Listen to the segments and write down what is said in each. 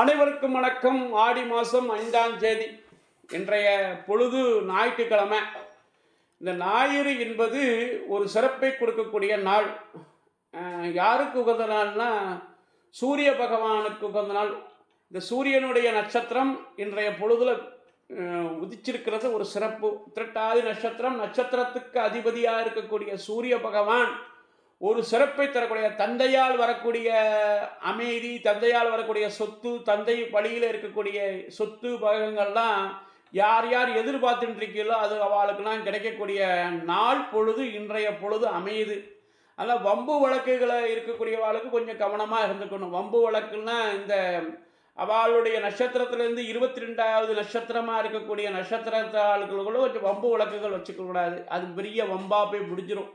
அனைவருக்கும் வணக்கம். ஆடி மாதம் ஐந்தாம் தேதி. இன்றைய பொழுது ஞாயிற்றுக்கிழமை. இந்த ஞாயிறு என்பது ஒரு சிறப்பை கொடுக்கக்கூடிய நாள். யாருக்கு உகந்த நாள்னா சூரிய பகவானுக்கு உகந்த நாள். இந்த சூரியனுடைய நட்சத்திரம் இன்றைய பொழுதில் உதிச்சிருக்கிறது ஒரு சிறப்பு. திரட்டாதி நட்சத்திரம் நட்சத்திரத்துக்கு அதிபதியாக இருக்கக்கூடிய சூரிய பகவான் ஒரு சிறப்பை தரக்கூடிய தந்தையால் வரக்கூடிய அமைதி தந்தையால் வரக்கூடிய சொத்து தந்தை வழியில் இருக்கக்கூடிய சொத்து பகங்கள்லாம் யார் யார் எதிர்பார்த்துட்டு இருக்கீங்களோ அது அவளுக்கெல்லாம் கிடைக்கக்கூடிய நாள் பொழுது இன்றைய பொழுது அமையுது. அதனால் வம்பு வழக்குகளை இருக்கக்கூடியவாளுக்கு கொஞ்சம் கவனமாக இருந்துக்கணும். வம்பு வழக்குன்னா இந்த அவளுடைய நட்சத்திரத்திலேருந்து இருபத்தி ரெண்டாவது நட்சத்திரமாக இருக்கக்கூடிய நட்சத்திரத்தாளுகளுக்குள்ள கொஞ்சம் வம்பு வழக்குகள் வச்சுக்க கூடாது அது பெரிய வம்பாக போய் முடிஞ்சிடும்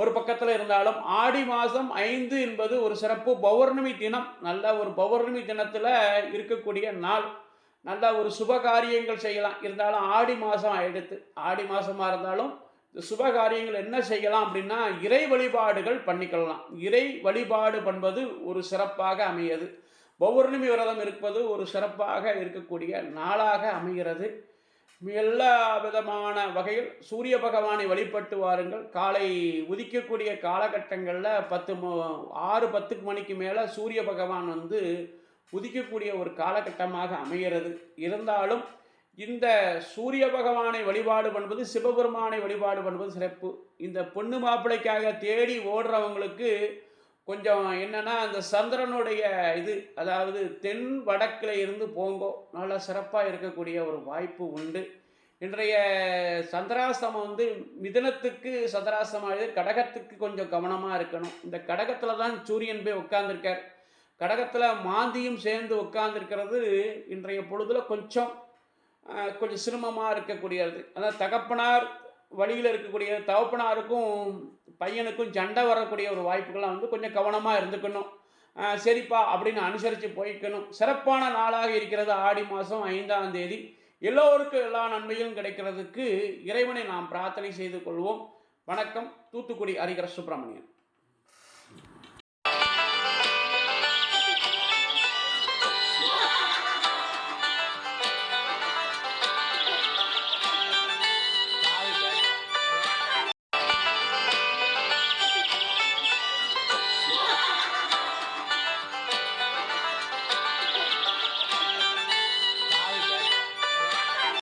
ஒரு பக்கத்தில் இருந்தாலும் ஆடி மாதம் ஐந்து என்பது ஒரு சிறப்பு. பௌர்ணமி தினம் நல்ல ஒரு பௌர்ணமி தினத்தில் இருக்கக்கூடிய நாள். நல்ல ஒரு சுப காரியங்கள் செய்யலாம். இருந்தாலும் ஆடி மாதம் எடுத்து ஆடி மாதமாக இருந்தாலும் இந்த சுப காரியங்கள் என்ன செய்யலாம் அப்படின்னா இறை வழிபாடுகள் பண்ணிக்கொள்ளலாம். இறை வழிபாடு பண்ணுவது ஒரு சிறப்பாக அமையது. பௌர்ணமி விரதம் இருப்பது ஒரு சிறப்பாக இருக்கக்கூடிய நாளாக அமைகிறது. எல்லா விதமான வகையில் சூரிய பகவானை வழிபட்டு வாருங்கள். காலை உதிக்கக்கூடிய காலகட்டங்களில் பத்து மு ஆறு பத்துக்கு மணிக்கு மேலே சூரிய பகவான் வந்து உதிக்கக்கூடிய ஒரு காலகட்டமாக அமைகிறது. இருந்தாலும் இந்த சூரிய பகவானை வழிபாடு பண்ணுவது சிவபெருமானை வழிபாடு பண்ணுவது சிறப்பு. இந்த பொண்ணு மாப்பிள்ளைக்காக தேடி ஓடுறவங்களுக்கு கொஞ்சம் என்னென்னா அந்த சந்திரனுடைய இது அதாவது தென் வடக்கில் இருந்து போங்கோ நல்லா சிறப்பாக இருக்கக்கூடிய ஒரு வாய்ப்பு உண்டு. இன்றைய சந்திராசிரமம் வந்து மிதனத்துக்கு சந்திராசிரமம் கடகத்துக்கு கொஞ்சம் கவனமாக இருக்கணும். இந்த கடகத்தில் தான் சூரியன் போய் உட்கார்ந்துருக்கார். கடகத்தில் மாந்தியும் சேர்ந்து உட்கார்ந்துருக்கிறது இன்றைய பொழுதில் கொஞ்சம் கொஞ்சம் சிரமமாக இருக்கக்கூடியது. அதாவது தகப்பனார் வழியில் இருக்கக்கூடிய தகப்பனாருக்கும் பையனுக்கும் சண்டை வரக்கூடிய ஒரு வாய்ப்புகள்லாம் வந்து கொஞ்சம் கவனமாக இருந்துக்கணும். சரிப்பா அப்படின்னு அனுசரித்து போய்க்கணும். சிறப்பான நாளாக இருக்கிறது ஆடி மாதம் ஐந்தாம் தேதி. எல்லோருக்கும் எல்லா நன்மையும் கிடைக்கிறதுக்கு இறைவனை நாம் பிரார்த்தனை செய்து கொள்வோம். வணக்கம். தூத்துக்குடி ஹரிகர சுப்பிரமணியன்.